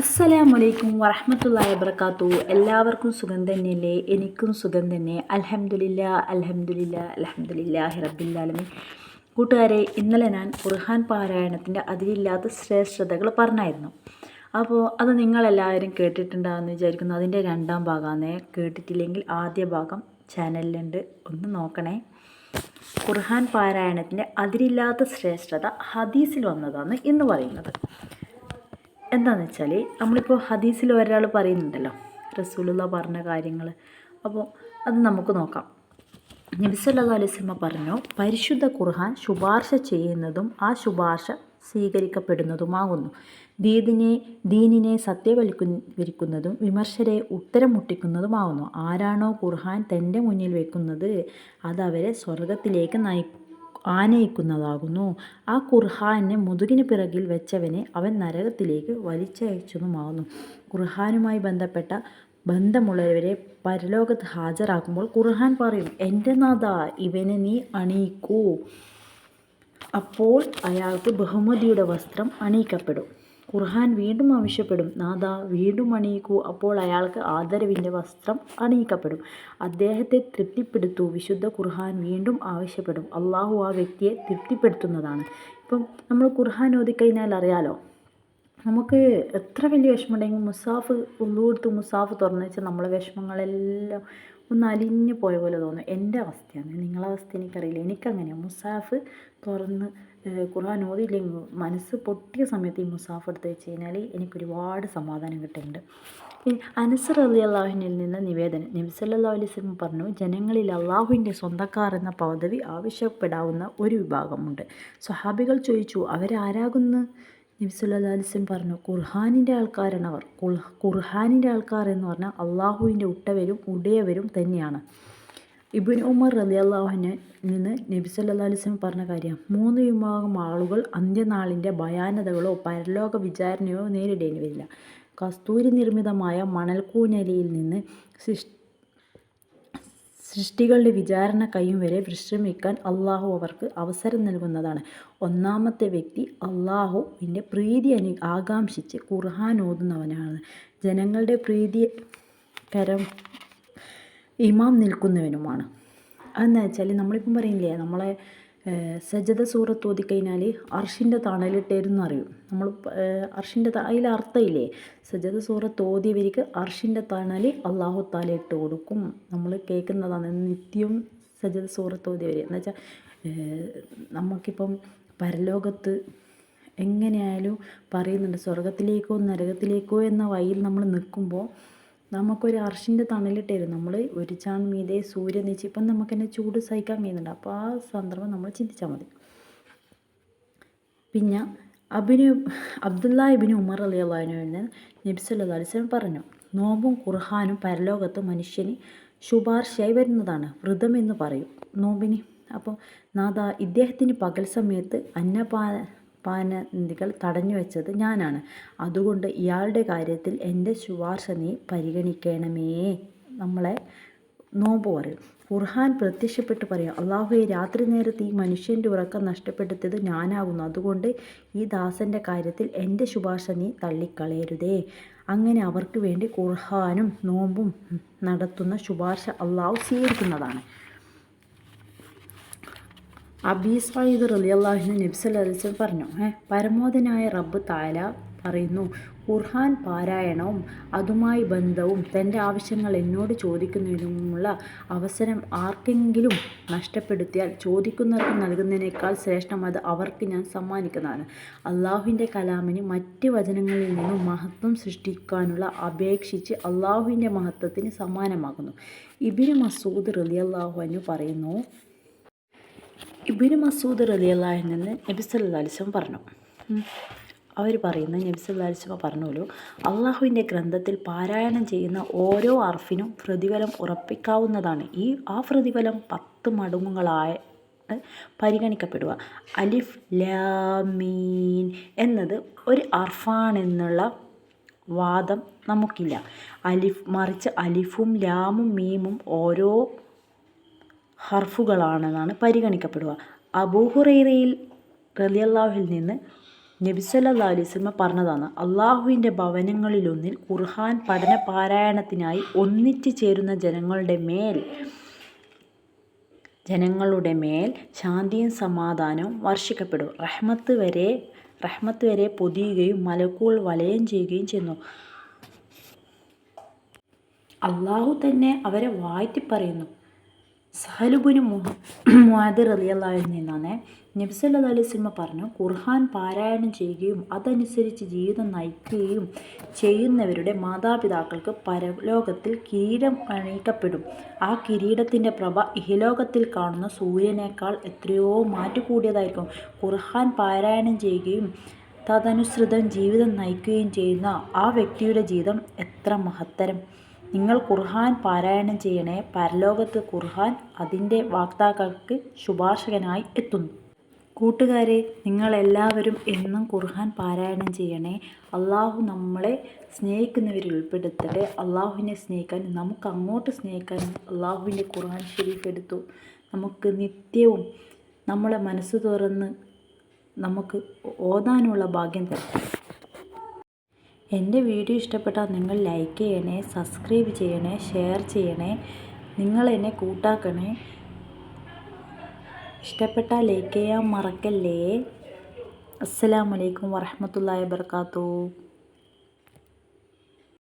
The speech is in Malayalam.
അസ്സലാമലൈക്കും വറഹമത്തുള്ള വബർക്കാത്തു എല്ലാവർക്കും സുഖം തന്നെയല്ലേ? എനിക്കും സുഖം തന്നെ. അലഹമുല്ല അലഹമുല്ല അൽഹംദുലില്ലാഹി ഹിറബില്ലാലമി കൂട്ടുകാരെ ഇന്നലെ ഞാൻ ഖുർഹാൻ പാരായണത്തിന്റെ അതിലില്ലാത്ത ശ്രേഷ്ഠതകൾ പറഞ്ഞായിരുന്നു. അപ്പോൾ അത് നിങ്ങളെല്ലാവരും കേട്ടിട്ടുണ്ടാകുമെന്ന് വിചാരിക്കുന്നു. അതിന്റെ രണ്ടാം ഭാഗമാണ് കേട്ടിട്ടില്ലെങ്കിൽ ആദ്യ ഭാഗം ചാനലിലുണ്ട്. ഒന്ന് നോക്കണേ. ഖുർഹാൻ പാരായണത്തിന്റെ അതിരില്ലാത്ത ശ്രേഷ്ഠത ഹദീസിൽ വന്നതാണ് എന്ന് പറയുന്നത്. എന്താണെന്ന് വെച്ചാൽ നമ്മളിപ്പോൾ ഹദീസിൽ ഒരാൾ പറയുന്നുണ്ടല്ലോ റസൂലുള്ള പറഞ്ഞ കാര്യങ്ങൾ അപ്പോൾ അത് നമുക്ക് നോക്കാം. നബിസല്ലാ അലൈസ്മ പറഞ്ഞു പരിശുദ്ധ ഖുർഹാൻ ശുപാർശ ചെയ്യുന്നതും ആ ശുപാർശ സ്വീകരിക്കപ്പെടുന്നതുമാകുന്നു. ദീദിനെ ദീനിനെ സത്യവൽക്കരിക്കുന്നതും വിമർശരെ ഉത്തരം മുട്ടിക്കുന്നതുമാകുന്നു ആരാണോ ഖുർഹാൻ തന്റെ മുന്നിൽ വെക്കുന്നത് അതവരെ സ്വർഗത്തിലേക്ക് നയി ആനയിക്കുന്നതാകുന്നു. ആ ഖുർഹാനെ മുതുകിന് പിറകിൽ വെച്ചവനെ അവൻ നരകത്തിലേക്ക് വലിച്ചയച്ചതുമാകുന്നു. ഖുർഹാനുമായി ബന്ധപ്പെട്ട ബന്ധമുള്ളവരെ പരലോകത്ത് ഹാജരാക്കുമ്പോൾ ഖുർഹാൻ പറയും എന്റെ നാഥ ഇവനെ നീ അണിയിക്കൂ. അപ്പോൾ അയാൾക്ക് ബഹുമതിയുടെ വസ്ത്രം അണിയിക്കപ്പെടും. ഖുർഹാൻ വീണ്ടും ആവശ്യപ്പെടും. നാഥ വീണ്ടും അണിയിക്കൂ. അപ്പോൾ അയാൾക്ക് ആദരവിന്റെ വസ്ത്രം അണിയിക്കപ്പെടും. അദ്ദേഹത്തെ തൃപ്തിപ്പെടുത്തൂ. വിശുദ്ധ ഖുർഹാൻ വീണ്ടും ആവശ്യപ്പെടും. അള്ളാഹു ആ വ്യക്തിയെ തൃപ്തിപ്പെടുത്തുന്നതാണ്. ഇപ്പം നമ്മൾ ഖുർഹാൻ ഓതിക്കഴിഞ്ഞാൽ അറിയാലോ നമുക്ക് എത്ര വലിയ വിഷമമുണ്ടെങ്കിൽ മുസാഫ് ഉള്ളൂർത്ത് മുസാഫ് തുറന്നു വെച്ചാൽ നമ്മളെ വിഷമങ്ങളെല്ലാം ഒന്ന് അലിഞ്ഞു പോയ പോലെ തോന്നും. എന്റെ അവസ്ഥയാണ്. നിങ്ങളെ അവസ്ഥ എനിക്കറിയില്ല. എനിക്കങ്ങനെയാണ് മുസാഫ് തുറന്ന് ഖുർആൻ ഓതിയില്ലെങ്കിൽ മനസ്സ് പൊട്ടിയ സമയത്ത് ഈ മുസാഫ് എടുത്ത് വെച്ച് കഴിഞ്ഞാൽ എനിക്കൊരുപാട് സമാധാനം കിട്ടുന്നുണ്ട്. പിന്നെ അനസർ അലി അള്ളാഹുവിനിൽ നിന്ന് നിവേദനം. നബി സല്ലാ അലൈഹി സ്വലം പറഞ്ഞു ജനങ്ങളിൽ അള്ളാഹുവിന്റെ സ്വന്തക്കാർ എന്ന പദവി ആവശ്യപ്പെടാവുന്ന ഒരു വിഭാഗമുണ്ട്. സ്വഹാബികൾ ചോദിച്ചു അവരാരാകുന്നു? നബി സല്ലാ അലിസ്ലം പറഞ്ഞു ഖുർഹാനിന്റെ ആൾക്കാരാണ് അവർ. ഖുർഹാനിന്റെ ആൾക്കാർ എന്ന് പറഞ്ഞാൽ അള്ളാഹുവിന്റെ ഉട്ടവരും ഉടയവരും തന്നെയാണ്. ഇബിൻ ഉമർ റലി അള്ളാഹുവിന് നിന്ന് നബി സല്ലാ അലിസ്ലം പറഞ്ഞ കാര്യം മൂന്ന് വിഭാഗം ആളുകൾ അന്ത്യനാളിന്റെ ഭയാനതകളോ പരലോക വിചാരണയോ നേരിടേണ്ടി വരില്ല. കസ്തൂരി നിർമ്മിതമായ മണൽക്കൂനലിയിൽ നിന്ന് സൃഷ്ടി സൃഷ്ടികളുടെ വിചാരണ കൈയും വരെ വിശ്രമിക്കാൻ അള്ളാഹു അവർക്ക് അവസരം നൽകുന്നതാണ്. ഒന്നാമത്തെ വ്യക്തി അള്ളാഹുവിന്റെ പ്രീതി അനു ആകാംക്ഷിച്ച് ഖുർഹാൻ ഓതുന്നവനാണ്. ജനങ്ങളുടെ പ്രീതി കരം ഇമാം നിൽക്കുന്നവനുമാണ്. അതെന്ന് വെച്ചാൽ നമ്മളിപ്പം പറയില്ലേ നമ്മളെ സജദ സൂറത്ത് ഓതിക്കഴിഞ്ഞാൽ അർഷിന്റെ തണലിട്ടേരുന്ന് അറിയും. നമ്മൾ അർഷിന്റെ അതിൽ അർത്ഥമില്ലേ സജദ സൂറത്ത് ഓതിയവർക്ക് അർഷിന്റെ തണൽ അള്ളാഹു താല ഇട്ട് കൊടുക്കും. നമ്മൾ കേൾക്കുന്നതാണ് നിത്യം സജദ സൂറത്ത് ഓതിയവർ എന്ന് വെച്ചാൽ നമുക്കിപ്പം പരലോകത്ത് എങ്ങനെയായാലും പറയുന്നുണ്ട് സ്വർഗത്തിലേക്കോ നരകത്തിലേക്കോ എന്ന വഴിയിൽ നമ്മൾ നിൽക്കുമ്പോൾ നമുക്കൊരു അർഷിന്റെ തണലിട്ടായിരുന്നു നമ്മൾ ഒരു ചാൺ മീതെ സൂര്യൻ നീച്ച് ഇപ്പം നമുക്ക് തന്നെ ചൂട് സഹിക്കാൻ കഴിയുന്നുണ്ട്. അപ്പോൾ ആ സന്ദർഭം നമ്മൾ ചിന്തിച്ചാൽ മതി. പിന്നെ അബിന് അബ്ദുള്ള ഇബിന് ഉമർ അലി അള്ളഹാനുവിന് നബ്സുല്ലാ പറഞ്ഞു നോമ്പും ഖുർഹാനും പരലോകത്ത് മനുഷ്യന് ശുപാർശയായി വരുന്നതാണ്. വ്രതം എന്ന് പറയും. നോമ്പിന്. അപ്പോൾ നാഥ ഇദ്ദേഹത്തിന് പകൽ സമയത്ത് അന്നപാന പാനന്തികൾ തടഞ്ഞു വെച്ചത് ഞാനാണ്. അതുകൊണ്ട് ഇയാളുടെ കാര്യത്തിൽ എന്റെ ശുപാർശ നീ പരിഗണിക്കണമേ. നമ്മളെ നോമ്പ് പറയും. ഖുർഹാൻ പ്രത്യക്ഷപ്പെട്ട് പറയാം. അള്ളാഹുയെ രാത്രി നേരത്ത് ഈ മനുഷ്യന്റെ ഉറക്കം നഷ്ടപ്പെടുത്തിയത് ഞാനാകുന്നു. അതുകൊണ്ട് ഈ ദാസന്റെ കാര്യത്തിൽ എന്റെ ശുപാർശ നീ തള്ളിക്കളയരുതേ. അങ്ങനെ അവർക്ക് വേണ്ടി ഖുർഹാനും നോമ്പും നടത്തുന്ന ശുപാർശ അള്ളാഹു സ്വീകരിക്കുന്നതാണ്. അബീ സയ്യിദ് റലിയല്ലാഹിന് നബ്സല്ലാസ്ലം പറഞ്ഞു ഏ പരമോദനായ റബ്ബ് താല പറയുന്നു ഖുർഹാൻ പാരായണവും അതുമായി ബന്ധവും തന്റെ ആവശ്യങ്ങൾ എന്നോട് ചോദിക്കുന്നതിനുമുള്ള അവസരം ആർക്കെങ്കിലും നഷ്ടപ്പെടുത്തിയാൽ ചോദിക്കുന്നവർക്ക് നൽകുന്നതിനേക്കാൾ ശ്രേഷ്ഠം അത് അവർക്ക് ഞാൻ സമ്മാനിക്കുന്നതാണ്. അള്ളാഹുവിന്റെ കലാമിന് മറ്റ് വചനങ്ങളിൽ നിന്നും മഹത്വം സൃഷ്ടിക്കാനുള്ള അപേക്ഷിച്ച് അള്ളാഹുവിന്റെ മഹത്വത്തിന് സമാനമാകുന്നു ഇബിന് മസൂദ് റലിയല്ലാഹു അനു പറയുന്നു ഇബിന് മസൂദ് റലിയല്ലാഹിൽ നിന്ന് നബി സല്ലാ അലിസ്ലം പറഞ്ഞു. അവർ പറയുന്ന നബി സല്ലാ അലിസ്ലമ പറഞ്ഞോളൂ അള്ളാഹുവിന്റെ ഗ്രന്ഥത്തിൽ പാരായണം ചെയ്യുന്ന ഓരോ അർഫിനും പ്രതിഫലം ഉറപ്പിക്കാവുന്നതാണ്. ഈ ആ പ്രതിഫലം പത്ത് മടങ്ങുകളായ പരിഗണിക്കപ്പെടുക. അലിഫ് ലാമീൻ എന്നത് ഒരു അർഫാണെന്നുള്ള വാദം നമുക്കില്ല. അലിഫ് മറിച്ച് അലിഫും ലാമും മീമും ഓരോ ഹർഫുകളാണെന്നാണ് പരിഗണിക്കപ്പെടുക. അബൂഹുറൈറയിൽ റലിയല്ലാഹുവിൽ നിന്ന് നബിസല്ലാ അലൈസ്മ പറഞ്ഞതാണ് അള്ളാഹുവിന്റെ ഭവനങ്ങളിലൊന്നിൽ ഖുർഹാൻ പഠന പാരായണത്തിനായി ഒന്നിച്ചു ചേരുന്ന ജനങ്ങളുടെ മേൽ ജനങ്ങളുടെ മേൽ ശാന്തിയും സമാധാനവും വർഷിക്കപ്പെടും. റഹ്മത്ത് വരെ റഹ്മത്ത് വരെ പൊതിയുകയും മലക്കൂൾ വലയം ചെയ്യുകയും ചെയ്യുന്നു. അള്ളാഹു തന്നെ അവരെ വാഴ്ത്തി പറയുന്നു. സഹലുബുന് മുഹാദിർ അലിയല്ലാഹിൽ നിന്നാണ് നബ്സല്ലാ അലൈഹി സ്വലമ പറഞ്ഞു ഖുർഹാൻ പാരായണം ചെയ്യുകയും അതനുസരിച്ച് ജീവിതം നയിക്കുകയും ചെയ്യുന്നവരുടെ മാതാപിതാക്കൾക്ക് പരലോകത്തിൽ കിരീടം അണിയിക്കപ്പെടും. ആ കിരീടത്തിന്റെ പ്രഭ ഇഹലോകത്തിൽ കാണുന്ന സൂര്യനേക്കാൾ എത്രയോ മാറ്റുകൂടിയതായിരിക്കും. ഖുർഹാൻ പാരായണം ചെയ്യുകയും തദനുസൃതം ജീവിതം നയിക്കുകയും ചെയ്യുന്ന ആ വ്യക്തിയുടെ ജീവിതം എത്ര മഹത്തരം. നിങ്ങൾ ഖുർഹാൻ പാരായണം ചെയ്യണേ പരലോകത്ത് ഖുർഹാൻ അതിന്റെ വാക്താക്കൾക്ക് ശുപാർശകനായി എത്തുന്നു. കൂട്ടുകാരെ നിങ്ങളെല്ലാവരും എന്നും ഖുർഹാൻ പാരായണം ചെയ്യണേ അള്ളാഹു നമ്മളെ സ്നേഹിക്കുന്നവരിൽ ഉൾപ്പെടുത്തട്ടെ. അള്ളാഹുവിനെ സ്നേഹിക്കാൻ നമുക്ക് അങ്ങോട്ട് സ്നേഹിക്കാൻ അള്ളാഹുവിന്റെ ഖുർഹാൻ ഷെരീഫ് എടുത്തു നമുക്ക് നിത്യവും നമ്മളെ മനസ്സ് തുറന്ന് നമുക്ക് ഓതാനുള്ള ഭാഗ്യം തരും. എന്റെ വീഡിയോ ഇഷ്ടപ്പെട്ടാൽ നിങ്ങൾ ലൈക്ക് ചെയ്യണേ സബ്സ്ക്രൈബ് ചെയ്യണേ ഷെയർ ചെയ്യണേ നിങ്ങൾ എന്നെ കൂട്ടാക്കണേ. ഇഷ്ടപ്പെട്ടാൽ ലൈക്ക് ചെയ്യാൻ മറക്കല്ലേ. അസ്സാം വലൈക്കും വറഹമത്തല്ലാ വാബർക്കാത്തു